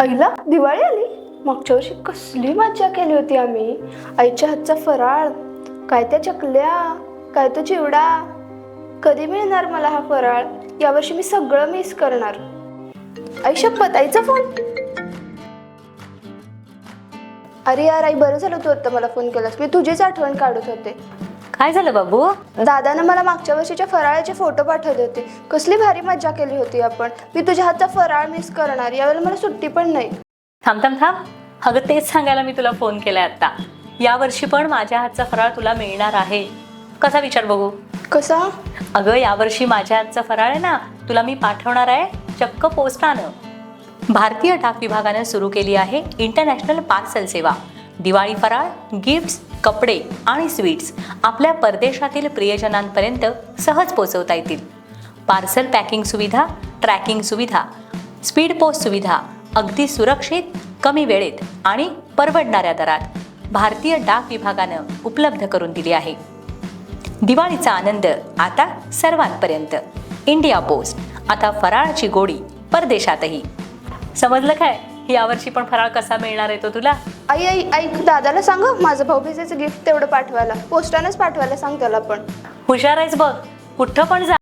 आईला दिवाळी आली. मागच्या वर्षी कसली मज्जा केली होती आम्ही. आईच्या हातचा फराळ काय त्या चकल्या काय तो चिवडा. कधी मिळणार मला हा फराळ? यावर्षी मी सगळं मिस करणार. आई शपथ आईचा फोन अरे यार आई बरं झालं तू आता मला फोन केलास. मी तुझीच आठवण काढत होते. काय झालं बाबू? दादानं मला मागच्या वर्षीच्या फराळाचे फोटो पाठवले होते. कसली भारी मज्जा केली होती आपण. मी तुझ्या हातचा फराळ मिस करणार यावेळेला मला सुट्टी पण नाही. थांब थांब थांब. अगं तेच सांगायला मी तुला फोन केलाय आता यावर्षी पण माझ्या हातचा फराळ तुला मिळणार आहे. कसा विचार बघू? कसा? अगं यावर्षी माझ्या हातचा फराळ आहे ना तुला मी पाठवणार आहे चक्क पोस्टानं. भारतीय डाक विभागानं सुरू केली आहे इंटरनॅशनल पार्सल सेवा. दिवाळी फराळ गिफ्ट्स कपडे आणि स्वीट्स आपल्या परदेशातील प्रियजनांपर्यंत सहज पोचवता येतील. पार्सल पॅकिंग सुविधा ट्रॅकिंग सुविधा स्पीड पोस्ट सुविधा अगदी सुरक्षित कमी वेळेत आणि परवडणाऱ्या दरात भारतीय डाक विभागानं उपलब्ध करून दिली आहे. दिवाळीचा आनंद आता सर्वांपर्यंत. इंडिया पोस्ट आता फराळाची गोडी परदेशातही. समजलं काय? यावर्षी पण फराळ कसा मिळणार आहे तो तुला? आई आई ऐक दादाला सांग हं, माझं भाऊबीजेचं गिफ्ट तेवढं पाठवायला. पोस्टानंच पाठवायला सांग त्याला पण. हुशार आहेस बघ. कुठं पण जा.